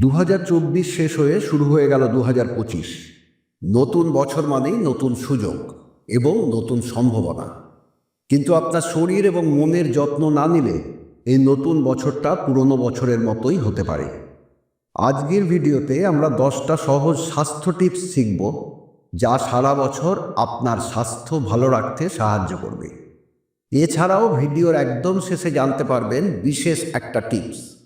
দু হাজার চব্বিশ শেষ হয়ে শুরু হয়ে গেল দু হাজার পঁচিশ। নতুন বছর মানেই নতুন সুযোগ এবং নতুন সম্ভাবনা। কিন্তু আপনার শরীর এবং মনের যত্ন না নিলে এই নতুন বছরটা পুরনো বছরের মতোই হতে পারে। আজকের ভিডিওতে আমরা দশটা সহজ স্বাস্থ্য টিপস শিখব যা সারা বছর আপনার স্বাস্থ্য ভালো রাখতে সাহায্য করবে। এছাড়াও ভিডিওর একদম শেষে জানতে পারবেন বিশেষ একটা টিপস।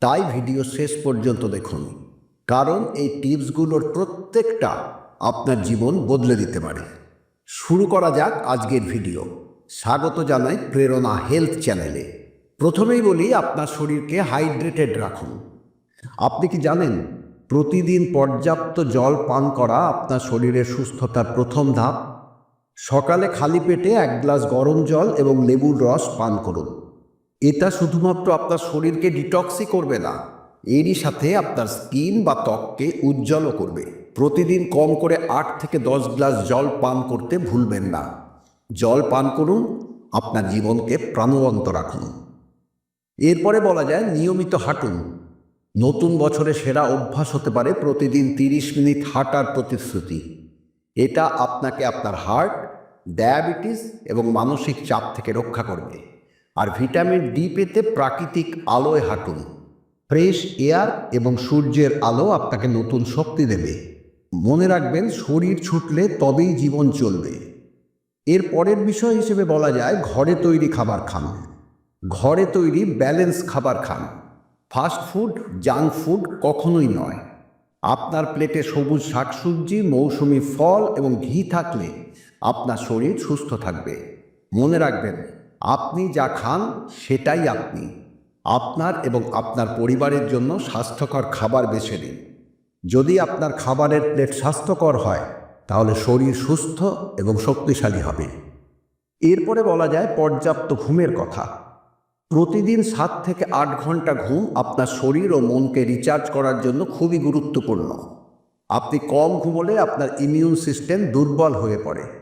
তাই ভিডিও শেষ পর্যন্ত দেখুন। কারণ এই টিপসগুলোর প্রত্যেকটা আপনার জীবন বদলে দিতে পারে। শুরু করা যাক আজকের ভিডিও। স্বাগত জানাই প্রেরণা হেলথ চ্যানেলে। প্রথমেই বলি, আপনার শরীরকে হাইড্রেটেড রাখুন। আপনি কি জানেন, প্রতিদিন পর্যাপ্ত জল পান করা আপনার শরীরের সুস্থতার প্রথম ধাপ? সকালে খালি পেটে এক গ্লাস গরম জল এবং লেবুর রস পান করুন। এটা শুধুমাত্র আপনার শরীরকে ডিটক্সই করবে না, এরই সাথে আপনার স্কিন বা ত্বককে উজ্জ্বলও করবে। প্রতিদিন কম করে আট থেকে দশ গ্লাস জল পান করতে ভুলবেন না। জল পান করুন, আপনার জীবনকে প্রাণবন্ত রাখুন। এরপরে বলা যায় নিয়মিত হাঁটুন। নতুন বছরে সেরা অভ্যাস হতে পারে প্রতিদিন তিরিশ মিনিট হাঁটার প্রতিশ্রুতি। এটা আপনাকে আপনার হার্ট, ডায়াবেটিস এবং মানসিক চাপ থেকে রক্ষা করবে। আর ভিটামিন ডি পেতে প্রাকৃতিক আলোয় হাঁটুন। ফ্রেশ এয়ার এবং সূর্যের আলো আপনাকে নতুন শক্তি দেবে। মনে রাখবেন, শরীর ছুটলে তবেই জীবন চলবে। এর পরের বিষয় হিসেবে বলা যায়, ঘরে তৈরি খাবার খান। ঘরে তৈরি ব্যালেন্স খাবার খান। ফাস্ট ফুড, জাঙ্ক ফুড কখনোই নয়। আপনার প্লেটে সবুজ শাকসবজি, মৌসুমি ফল এবং ঘি থাকলে আপনার শরীর সুস্থ থাকবে। মনে রাখবেন আপনি যা খান সেটাই আপনি। আপনার এবং আপনার পরিবারের জন্য স্বাস্থ্যকর খাবার বেছে নিন। যদি আপনার খাবারের প্লেট স্বাস্থ্যকর হয়, তাহলে শরীর সুস্থ এবং শক্তিশালী হবে। এরপরে বলা যায় পর্যাপ্ত ঘুমের কথা। প্রতিদিন সাত থেকে আট ঘণ্টা ঘুম আপনার শরীর ও মনকে রিচার্জ করার জন্য খুবই গুরুত্বপূর্ণ। আপনি কম ঘুমলে আপনার ইমিউন সিস্টেম দুর্বল হয়ে পড়ে।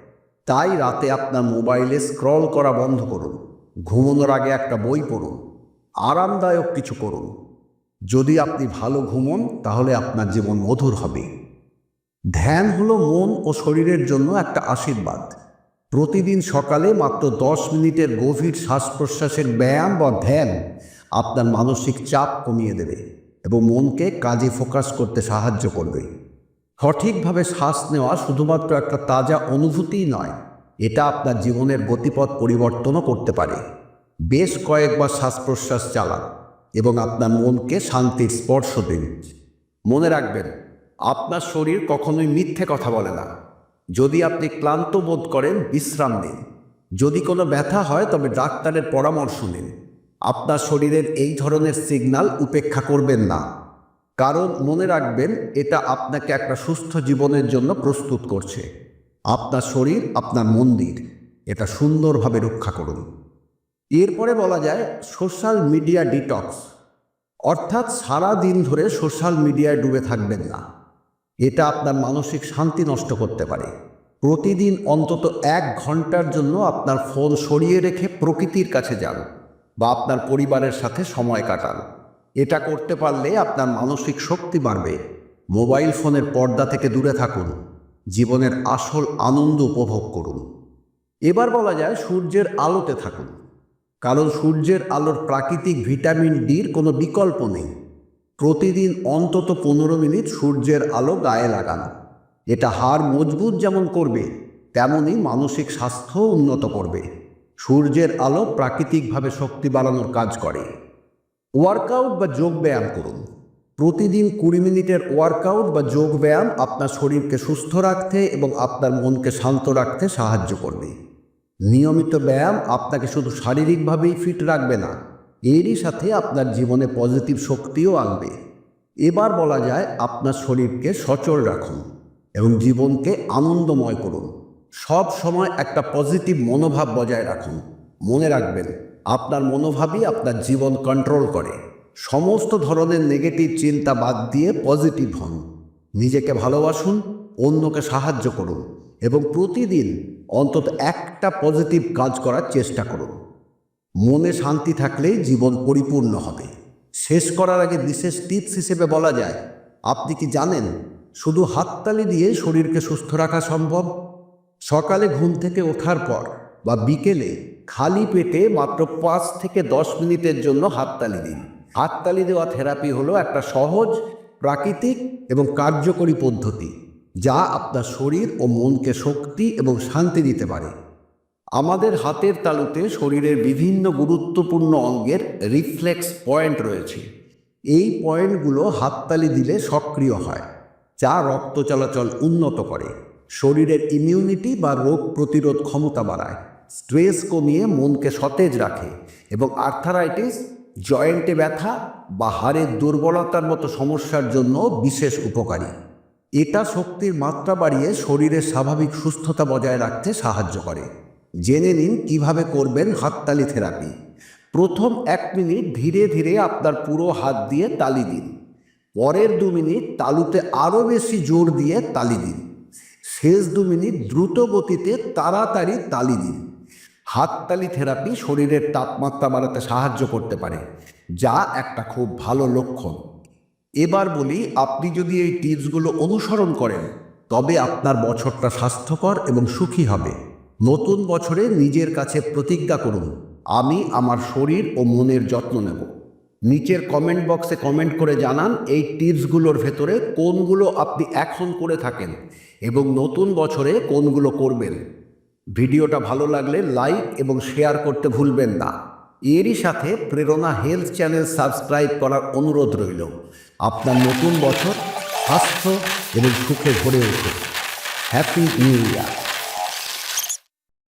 তাই রাতে আপনার মোবাইলে স্ক্রল করা বন্ধ করুন। ঘুমানোর আগে একটা বই পড়ুন। আরামদায়ক কিছু করুন। যদি আপনি ভালো ঘুমন, তাহলে আপনার জীবন মধুর হবে। ধ্যান হলো মন ও শরীরের জন্য একটা আশীর্বাদ। প্রতিদিন সকালে মাত্র দশ মিনিটের গভীর শ্বাস প্রশ্বাসের ব্যায়াম বা ধ্যান আপনার মানসিক চাপ কমিয়ে দেবে এবং মনকে কাজে ফোকাস করতে সাহায্য করবে। সঠিকভাবে শ্বাস নেওয়া শুধুমাত্র একটা তাজা অনুভূতিই নয়, এটা আপনার জীবনের গতিপথ পরিবর্তনও করতে পারে। বেশ কয়েকবার শ্বাস প্রশ্বাস চালান এবং আপনার মনকে শান্তির স্পর্শ দিন। মনে রাখবেন, আপনার শরীর কখনোই মিথ্যে কথা বলে না। যদি আপনি ক্লান্ত বোধ করেন, বিশ্রাম নিন। যদি কোনো ব্যথা হয়, তবে ডাক্তারের পরামর্শ নিন। আপনার শরীরের এই ধরনের সিগন্যাল উপেক্ষা করবেন না। কারণ মনে রাখবেন, এটা আপনাকে একটা সুস্থ জীবনের জন্য প্রস্তুত করছে। আপনার শরীর, আপনার মন্দির, এটা সুন্দরভাবে রক্ষা করুন। এরপরে বলা যায়, সোশ্যাল মিডিয়া ডিটক্স। অর্থাৎ সারা দিন ধরে সোশ্যাল মিডিয়ায় ডুবে থাকবেন না। এটা আপনার মানসিক শান্তি নষ্ট করতে পারে। প্রতিদিন অন্তত এক ঘণ্টার জন্য আপনার ফোন সরিয়ে রেখে প্রকৃতির কাছে যান বা আপনার পরিবারের সাথে সময় কাটান। এটা করতে পারলে আপনার মানসিক শক্তি বাড়বে। মোবাইল ফোনের পর্দা থেকে দূরে থাকুন। জীবনের আসল আনন্দ উপভোগ করুন। এবার বলা যায় সূর্যের আলোতে থাকুন। কারণ সূর্যের আলোর প্রাকৃতিক ভিটামিন ডির কোনো বিকল্প নেই। প্রতিদিন অন্তত পনেরো মিনিট সূর্যের আলো গায়ে লাগানো। এটা হাড় মজবুত যেমন করবে, তেমনই মানসিক স্বাস্থ্য উন্নত করবে। সূর্যের আলো প্রাকৃতিকভাবে শক্তি বাড়ানোর কাজ করে। ওয়ার্কআউট বা যোগ ব্যায়াম করুন। প্রতিদিন কুড়ি মিনিটের ওয়ার্কআউট বা যোগ ব্যায়াম আপনার শরীরকে সুস্থ রাখতে এবং আপনার মনকে শান্ত রাখতে সাহায্য করবে। নিয়মিত ব্যায়াম আপনাকে শুধু শারীরিকভাবেই ফিট রাখবে না, এরই সাথে আপনার জীবনে পজিটিভ শক্তিও আনবে। এবার বলা যায় আপনার শরীরকে সচল রাখুন এবং জীবনকে আনন্দময় করুন। সব সময় একটা পজিটিভ মনোভাব বজায় রাখুন। মনে রাখবেন আপনার মনোভাবই আপনার জীবন কন্ট্রোল করে। সমস্ত ধরনের নেগেটিভ চিন্তা বাদ দিয়ে পজিটিভ হন। নিজেকে ভালোবাসুন, অন্যকে সাহায্য করুন এবং প্রতিদিন অন্তত একটা পজিটিভ কাজ করার চেষ্টা করুন। মনে শান্তি থাকলেই জীবন পরিপূর্ণ হবে। শেষ করার আগে বিশেষ টিপস হিসেবে বলা যায়, আপনি কি জানেন শুধু হাততালি দিয়ে শরীরকে সুস্থ রাখা সম্ভব? সকালে ঘুম থেকে ওঠার পর বা বিকেলে খালি পেটে মাত্র পাঁচ থেকে দশ মিনিটের জন্য হাততালি দিন। হাততালি দেওয়া থেরাপি হলো একটা সহজ, প্রাকৃতিক এবং কার্যকরী পদ্ধতি যা আপনার শরীর ও মনকে শক্তি এবং শান্তি দিতে পারে। আমাদের হাতের তালুতে শরীরের বিভিন্ন গুরুত্বপূর্ণ অঙ্গের রিফ্লেক্স পয়েন্ট রয়েছে। এই পয়েন্টগুলো হাততালি দিলে সক্রিয় হয়, যা রক্ত চলাচল উন্নত করে। শরীরের ইমিউনিটি বা রোগ প্রতিরোধ ক্ষমতা বাড়ায়। স্ট্রেস কমিয়ে মনকে সতেজ রাখে এবং আর্থারাইটিস জয়েন্টে ব্যথা বা হাড়ের দুর্বলতার মতো সমস্যার জন্য বিশেষ উপকারী। এটা শক্তির মাত্রা বাড়িয়ে শরীরের স্বাভাবিক সুস্থতা বজায় রাখতে সাহায্য করে। জেনে নিন কীভাবে করবেন হাততালি থেরাপি। প্রথম এক মিনিট ধীরে ধীরে আপনার পুরো হাত দিয়ে তালি দিন। পরের দু মিনিট তালুতে আরও বেশি জোর দিয়ে তালি দিন। শেষ দু মিনিট দ্রুত গতিতে তাড়াতাড়ি তালি দিন। হাততালি থেরাপি শরীরের তাপমাত্রা বাড়াতে সাহায্য করতে পারে, যা একটা খুব ভালো লক্ষণ। এবার বলি, আপনি যদি এই টিপসগুলো অনুসরণ করেন, তবে আপনার বছরটা স্বাস্থ্যকর এবং সুখী হবে। নতুন বছরে নিজের কাছে প্রতিজ্ঞা করুন, আমি আমার শরীর ও মনের যত্ন নেব। নিচের কমেন্ট বক্সে কমেন্ট করে জানান এই টিপসগুলোর ভেতরে কোনগুলো আপনি এখন করে থাকেন এবং নতুন বছরে কোনগুলো করবেন। ভিডিওটা ভালো লাগলে লাইক এবং শেয়ার করতে ভুলবেন না। এরই সাথে প্রেরণা হেলথ চ্যানেল সাবস্ক্রাইব করার অনুরোধ রইল। আপনার নতুন বছর স্বাস্থ্য এবং সুখে ভরে ওঠে হ্যাপি নিউ ইয়ার